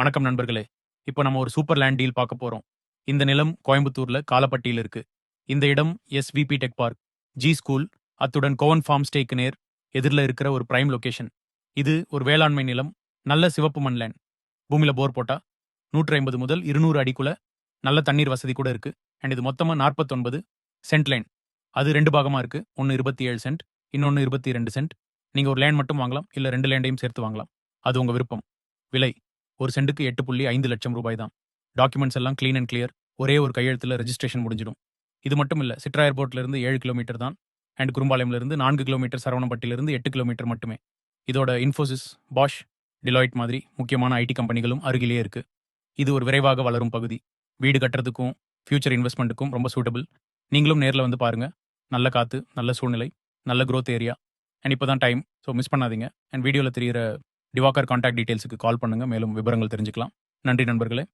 வணக்கம் நண்பர்களே. இப்போ நம்ம ஒரு சூப்பர் லேண்ட் டீல் பார்க்க போறோம். இந்த நிலம் கோயம்புத்தூர்ல காலப்பட்டியில் இருக்கு. இந்த இடம் SVP tech park G school அத்துடன் கோவன் ஃபார்ம் ஸ்டேக்கு நேர் எதிரில் இருக்கிற ஒரு பிரைம் லொகேஷன் இது ஒரு வேளாண்மை நிலம் நல்ல சிவப்பு மண் லேண்ட் பூமியில போர் போட்டா நூற்றி ஐம்பது முதல் இருநூறு அடிக்குள்ள நல்ல தண்ணீர் வசதி கூட இருக்கு. அண்ட் இது மொத்தமா நாற்பத்தொன்பது சென்ட் லேண்ட் அது ரெண்டு பாகமா இருக்கு. ஒன்று இருபத்தி ஏழு சென்ட் இன்னொன்று இருபத்தி ரெண்டு சென்ட் நீங்க ஒரு லேண்ட் மட்டும் வாங்கலாம் இல்ல ரெண்டு லேண்டையும் சேர்த்து வாங்கலாம். அது உங்க விருப்பம். விலை? ஒரு சென்ட்டுக்கு எட்டு புள்ளி ஐந்து லட்சம் ரூபாய் தான். டாக்குமெண்ட்ஸ் எல்லாம் க்ளீன் அண்ட் கிளியர் ஒரே ஒரு கையெழுத்துல ரெஜிஸ்ட்ரேஷன் முடிஞ்சிடும். இது மட்டும் இல்லை சிட்ரா ஏர்போர்ட்லேருந்து ஏழு கிலோமீட்டர் தான் அண்ட் குரும்பாளையம்லேருந்து நான்கு கிலோமீட்டர் சரவணப்பட்டிலிருந்து எட்டு கிலோமீட்டர் மட்டுமே. இதோட இன்ஃபோசிஸ் பாஷ் டிலாய்ட் மாதிரி முக்கியமான ஐடி கம்பெனிகளும் அருகிலேயே இருக்குது இது ஒரு விரைவாக வளரும் பகுதி. வீடு கட்டுறதுக்கும் ஃபியூச்சர் இன்வெஸ்ட்மெண்ட்டுக்கும் ரொம்ப சூட்டபிள் நீங்களும் நேரில் வந்து பாருங்கள் நல்ல காற்று நல்ல சூழ்நிலை நல்ல க்ரோத் ஏரியா அண்ட் இப்போ தான் டைம் ஸோ மிஸ் பண்ணாதீங்க அண்ட் வீடியோவில் தெரியிற டிவாக்கர் கான்டாக்ட் டீட்டெயில்ஸுக்கு கால் பண்ணுங்கள் மேலும் விவரங்கள் தெரிஞ்சுக்கலாம். நன்றி நண்பர்களே.